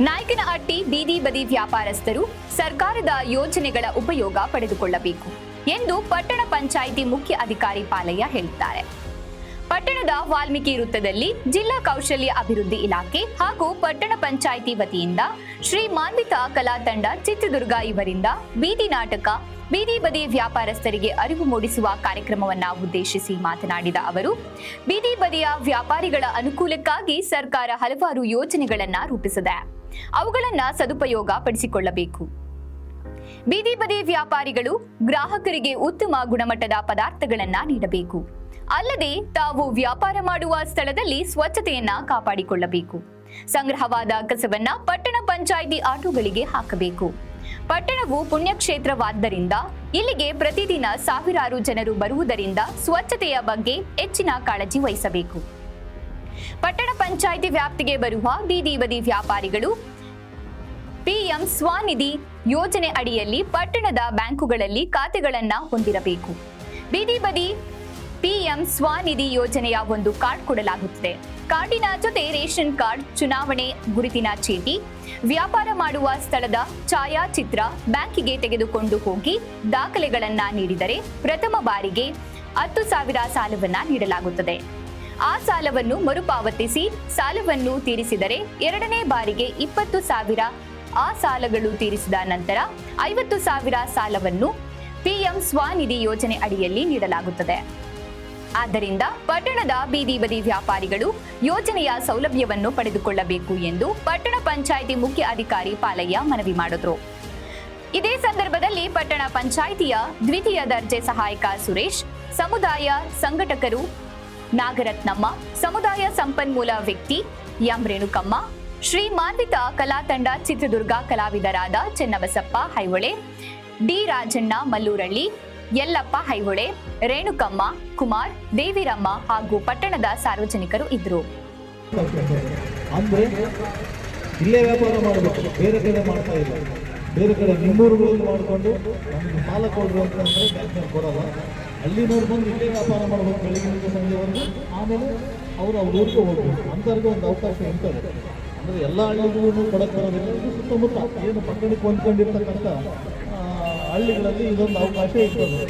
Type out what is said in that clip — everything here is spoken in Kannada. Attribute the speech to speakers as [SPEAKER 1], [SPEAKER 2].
[SPEAKER 1] ನಾಯಕನಹಟ್ಟಿ ಬೀದಿ ಬದಿ ವ್ಯಾಪಾರಸ್ಥರು ಸರ್ಕಾರದ ಯೋಜನೆಗಳ ಉಪಯೋಗ ಪಡೆದುಕೊಳ್ಳಬೇಕು ಎಂದು ಪಟ್ಟಣ ಪಂಚಾಯಿತಿ ಮುಖ್ಯ ಅಧಿಕಾರಿ ಪಾಲಯ್ಯ ಹೇಳಿದ್ದಾರೆ. ಪಟ್ಟಣದ ವಾಲ್ಮೀಕಿ ವೃತ್ತದಲ್ಲಿ ಜಿಲ್ಲಾ ಕೌಶಲ್ಯ ಅಭಿವೃದ್ಧಿ ಇಲಾಖೆ ಹಾಗೂ ಪಟ್ಟಣ ಪಂಚಾಯಿತಿ ವತಿಯಿಂದ ಶ್ರೀ ಮಾನ್ವಿತಾ ಕಲಾ ತಂಡ ಚಿತ್ರದುರ್ಗ ಇವರಿಂದ ಬೀದಿ ನಾಟಕ, ಬೀದಿ ಬದಿ ವ್ಯಾಪಾರಸ್ಥರಿಗೆ ಅರಿವು ಮೂಡಿಸುವ ಕಾರ್ಯಕ್ರಮವನ್ನ ಉದ್ದೇಶಿಸಿ ಮಾತನಾಡಿದ ಅವರು, ಬೀದಿ ಬದಿಯ ವ್ಯಾಪಾರಿಗಳ ಅನುಕೂಲಕ್ಕಾಗಿ ಸರ್ಕಾರ ಹಲವಾರು ಯೋಜನೆಗಳನ್ನು ರೂಪಿಸಿದೆ. ಅವುಗಳನ್ನ ಸದುಪಯೋಗ ಪಡಿಸಿಕೊಳ್ಳಬೇಕು. ಬೀದಿ ಬದಿ ವ್ಯಾಪಾರಿಗಳು ಗ್ರಾಹಕರಿಗೆ ಉತ್ತಮ ಗುಣಮಟ್ಟದ ಪದಾರ್ಥಗಳನ್ನ ನೀಡಬೇಕು. ಅಲ್ಲದೆ ತಾವು ವ್ಯಾಪಾರ ಮಾಡುವ ಸ್ಥಳದಲ್ಲಿ ಸ್ವಚ್ಛತೆಯನ್ನ ಕಾಪಾಡಿಕೊಳ್ಳಬೇಕು. ಸಂಗ್ರಹವಾದ ಕಸವನ್ನ ಪಟ್ಟಣ ಪಂಚಾಯಿತಿ ಆಟೋಗಳಿಗೆ ಹಾಕಬೇಕು. ಪಟ್ಟಣವು ಪುಣ್ಯಕ್ಷೇತ್ರವಾದ್ದರಿಂದ ಇಲ್ಲಿಗೆ ಪ್ರತಿದಿನ ಸಾವಿರಾರು ಜನರು ಬರುವುದರಿಂದ ಸ್ವಚ್ಛತೆಯ ಬಗ್ಗೆ ಹೆಚ್ಚಿನ ಕಾಳಜಿ ವಹಿಸಬೇಕು. ಪಟ್ಟಣ ಪಂಚಾಯಿತಿ ವ್ಯಾಪ್ತಿಗೆ ಬರುವ ಬೀದಿ ಬದಿ ವ್ಯಾಪಾರಿಗಳು ಪಿಎಂ ಸ್ವಾನಿಧಿ ಯೋಜನೆ ಅಡಿಯಲ್ಲಿ ಪಟ್ಟಣದ ಬ್ಯಾಂಕುಗಳಲ್ಲಿ ಖಾತೆಗಳನ್ನ ಹೊಂದಿರಬೇಕು. ಬೀದಿ ಬದಿ ಪಿಎಂ ಸ್ವಾನಿಧಿ ಯೋಜನೆಯ ಒಂದು ಕಾರ್ಡ್ ಕೊಡಲಾಗುತ್ತದೆ. ಕಾರ್ಡಿನ ಜೊತೆ ರೇಷನ್ ಕಾರ್ಡ್, ಚುನಾವಣೆ ಗುರುತಿನ ಚೀಟಿ, ವ್ಯಾಪಾರ ಮಾಡುವ ಸ್ಥಳದ ಛಾಯಾಚಿತ್ರ ಬ್ಯಾಂಕಿಗೆ ತೆಗೆದುಕೊಂಡು ಹೋಗಿ ದಾಖಲೆಗಳನ್ನ ನೀಡಿದರೆ ಪ್ರಥಮ ಬಾರಿಗೆ ಹತ್ತು ಸಾವಿರ ಸಾಲವನ್ನ ನೀಡಲಾಗುತ್ತದೆ. ಆ ಸಾಲವನ್ನು ಮರುಪಾವತಿಸಿ ಸಾಲವನ್ನು ತೀರಿಸಿದರೆ ಎರಡನೇ ಬಾರಿಗೆ ಇಪ್ಪತ್ತು ಸಾವಿರ ಆ ಸಾಲಗಳು ತೀರಿಸಿದ ನಂತರ ಐವತ್ತು ಸಾವಿರ ಸಾಲವನ್ನು ಪಿಎಂ ಸ್ವಾನಿಧಿ ಯೋಜನೆ ಅಡಿಯಲ್ಲಿ ನೀಡಲಾಗುತ್ತದೆ. ಆದ್ದರಿಂದ ಪಟ್ಟಣದ ಬೀದಿ ಬದಿ ವ್ಯಾಪಾರಿಗಳು ಯೋಜನೆಯ ಸೌಲಭ್ಯವನ್ನು ಪಡೆದುಕೊಳ್ಳಬೇಕು ಎಂದು ಪಟ್ಟಣ ಪಂಚಾಯಿತಿ ಮುಖ್ಯ ಅಧಿಕಾರಿ ಪಾಲಯ್ಯ ಮನವಿ ಮಾಡಿದ್ರು. ಇದೇ ಸಂದರ್ಭದಲ್ಲಿ ಪಟ್ಟಣ ಪಂಚಾಯಿತಿಯ ದ್ವಿತೀಯ ದರ್ಜೆ ಸಹಾಯಕ ಸುರೇಶ್, ಸಮುದಾಯ ಸಂಘಟಕರು ನಾಗರತ್ನಮ್ಮ, ಸಮುದಾಯ ಸಂಪನ್ಮೂಲ ವ್ಯಕ್ತಿ ಎಂ ರೇಣುಕಮ್ಮ, ಶ್ರೀ ಮಾನ್ವಿತ ಕಲಾ ತಂಡ ಚಿತ್ರದುರ್ಗ ಕಲಾವಿದರಾದ ಚೆನ್ನಬಸಪ್ಪ ಹೈಹೊಳೆ, ಡಿ ರಾಜಣ್ಣ ಮಲ್ಲೂರಳ್ಳಿ, ಯಲ್ಲಪ್ಪ ಹೈಹೊಳೆ, ರೇಣುಕಮ್ಮ, ಕುಮಾರ್, ದೇವಿರಮ್ಮ ಹಾಗೂ ಪಟ್ಟಣದ ಸಾರ್ವಜನಿಕರು ಇದ್ದರು.
[SPEAKER 2] ಇಲ್ಲೇ ವ್ಯಾಪಾರ ಮಾಡಬೇಕು, ಬೇರೆ ಕಡೆ ಮಾಡ್ತಾ ಇಲ್ಲ. ಬೇರೆ ಕಡೆ ನಿಮ್ಮೂರುಗಳಲ್ಲಿ ಮಾಡಿಕೊಂಡು ನಮಗೆ ಸಾಲ ಕೊಡ್ರು ಅಂತಂದರೆ ಬ್ಯಾಂಕ್ನಲ್ಲಿ ಕೊಡಲ್ಲ. ನೋಡಿ ಬಂದು ಇಲ್ಲೇ ವ್ಯಾಪಾರ ಮಾಡಬೇಕು ಬೆಳಗಿನಿಂದ ಸಂಜೆವರೆಗೂ. ಆಮೇಲೆ ಅವರು ಅವ್ರ ಊರಿಗೆ ಹೋಗ್ಬೇಕು. ಅಂಥವ್ರಿಗೆ ಒಂದು ಅವಕಾಶ ಇರ್ತದೆ ಅಂದರೆ ಎಲ್ಲ ಹಳ್ಳಿಗಳನ್ನು ಕೊಡಕ್ಕೆ ಬರೋದಿಲ್ಲ. ಇದು ಸುತ್ತಮುತ್ತ ಏನು ಪಟ್ಟಣಕ್ಕೆ ಹೊಂದ್ಕೊಂಡಿರ್ತಕ್ಕಂಥ ಹಳ್ಳಿಗಳಲ್ಲಿ ಇದೊಂದು ಅವಕಾಶ ಇರ್ತದೆ.